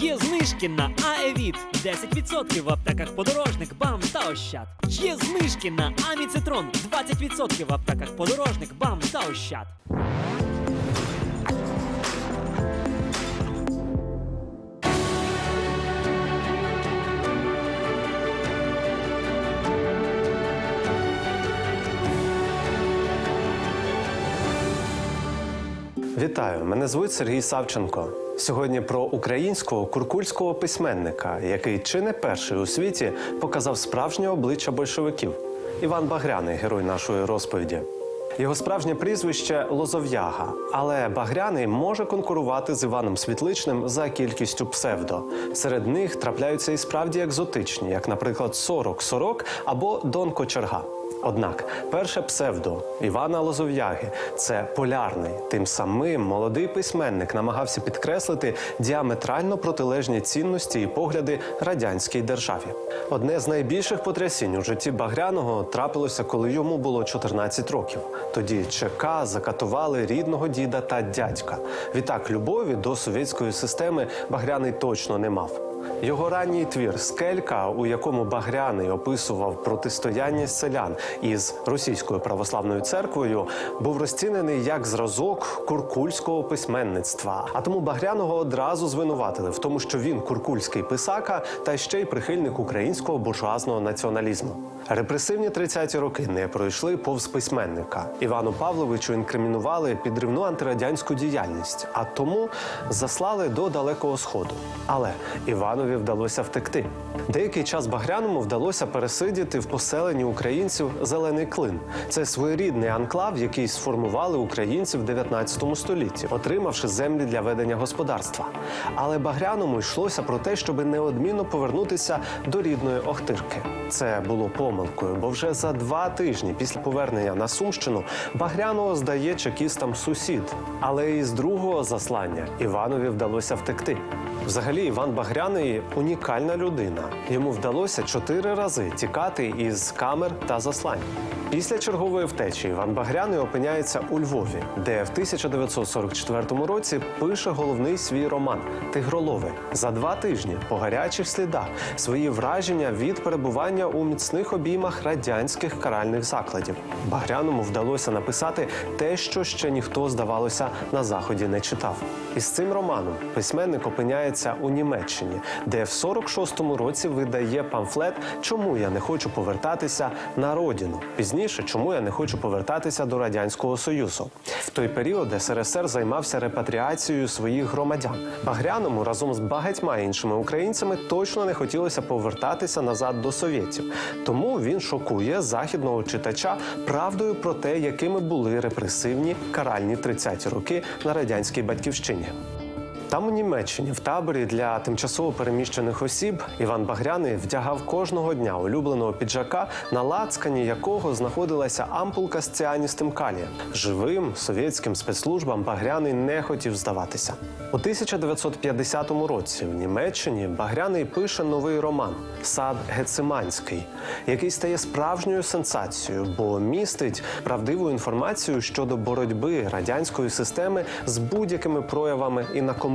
Є знижки на Аевіт 10% в аптеках подорожник, бам та ощад. Є знижки на Аміцитрон 20% в аптеках подорожник, бам та ощад. Вітаю, мене звуть Сергій Савченко. Сьогодні про українського куркульського письменника, який чи не перший у світі показав справжнє обличчя большевиків. Іван Багряний, герой нашої розповіді. Його справжнє прізвище Лозов'яга, але Багряний може конкурувати з Іваном Світличним за кількістю псевдо. Серед них трапляються і справді екзотичні, як, наприклад, Сорок Сорок або Дон Кочерга. Однак перше псевдо Івана Лозов'яги це полярний. Тим самим молодий письменник намагався підкреслити діаметрально протилежні цінності і погляди радянській державі. Одне з найбільших потрясінь у житті Багряного трапилося, коли йому було 14 років. Тоді ЧК закатували рідного діда та дядька. Відтак любові до совєтської системи Багряний точно не мав. Його ранній твір Скелька, у якому Багряний описував протистояння селян із російською православною церквою, був розцінений як зразок куркульського письменництва. А тому Багряного одразу звинуватили в тому, що він куркульський писака та ще й прихильник українського буржуазного націоналізму. Репресивні 30-ті роки не пройшли повз письменника. Івану Павловичу інкримінували підривну антирадянську діяльність, а тому заслали до далекого сходу. Але Іванові вдалося втекти. Деякий час Багряному вдалося пересидіти в поселенні українців Зелений Клин. Це своєрідний анклав, який сформували українці в 19 столітті, отримавши землі для ведення господарства. Але Багряному йшлося про те, щоб неодмінно повернутися до рідної Охтирки. Це було помилкою, бо вже за два тижні після повернення на Сумщину Багряного здає чекістам сусід. Але із другого заслання Іванові вдалося втекти. Взагалі, Іван Багряний унікальна людина. Йому вдалося чотири рази тікати із камер та заслань. Після чергової втечі Іван Багряний опиняється у Львові, де в 1944 році пише головний свій роман Тигролови за два тижні по гарячих слідах свої враження від перебування у міцних обіймах радянських каральних закладів. Багряному вдалося написати те, що ще ніхто, здавалося, на заході не читав. І з цим романом письменник опиняється у Німеччині, де в 46-му році видає памфлет Чому я не хочу повертатися на родину. Пізніше, чому я не хочу повертатися до радянського союзу. В той період СРСР займався репатріацією своїх громадян. Багряному разом з багатьма іншими українцями точно не хотілося повертатися назад до совєтів. Тому він шокує західного читача правдою про те, якими були репресивні каральні 30-ті роки на радянській батьківщині. Там у Німеччині в таборі для тимчасово переміщених осіб Іван Багряний вдягав кожного дня улюбленого піджака, на лацкані якого знаходилася ампулка з ціаністим калієм. Живим совєтським спецслужбам Багряний не хотів здаватися. У 1950 році в Німеччині Багряний пише новий роман Сад Гециманський, який стає справжньою сенсацією, бо містить правдиву інформацію щодо боротьби радянської системи з будь-якими проявами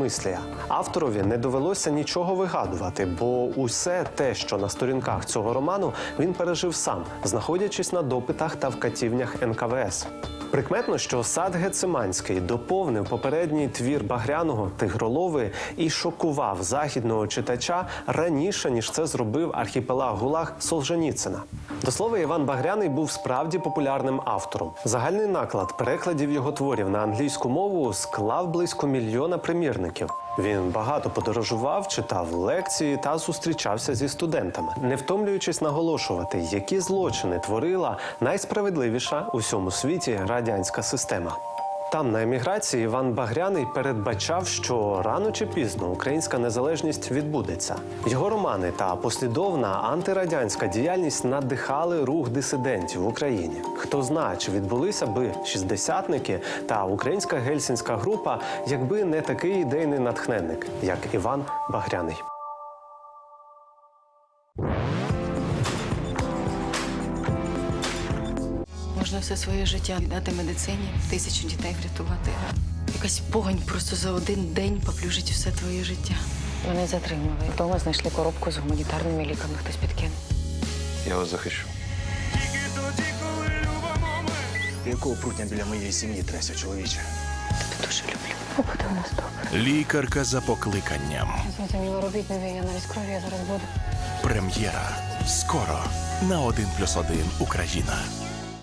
інакомислія. Авторові не довелося нічого вигадувати, бо усе те, що на сторінках цього роману, він пережив сам, знаходячись на допитах та в катівнях НКВС. Прикметно, що сад Гециманський доповнив попередній твір Багряного Тигролови і шокував західного читача раніше ніж це зробив архіпелаг Гулаг Солженіцина. До слова, Іван Багряний був справді популярним автором. Загальний наклад перекладів його творів на англійську мову склав близько мільйона примірників. Він багато подорожував, читав лекції та зустрічався зі студентами, не втомлюючись наголошувати, які злочини творила найсправедливіша у всьому світі радянська система. Там на еміграції Іван Багряний передбачав, що рано чи пізно українська незалежність відбудеться. Його романи та послідовна антирадянська діяльність надихали рух дисидентів в Україні. Хто знає, чи відбулися би шістдесятники та українська гельсінська група, якби не такий ідейний натхненник, як Іван Багряний. Можна все своє життя віддати медицині, тисячу дітей врятувати. Якась погань просто за один день поплюжить все твоє життя. Мене затримали. Вдома знайшли коробку з гуманітарними ліками. Хтось підкинув. Я вас захищу. Якого прутня біля моєї сім'ї тряся, чоловіче? Тебе дуже люблю. Побуде у нас добре. Лікарка за покликанням. Зрозуміло, робіть нові, я навіть крові я зараз буду. Прем'єра. Скоро на 1+,1 Україна.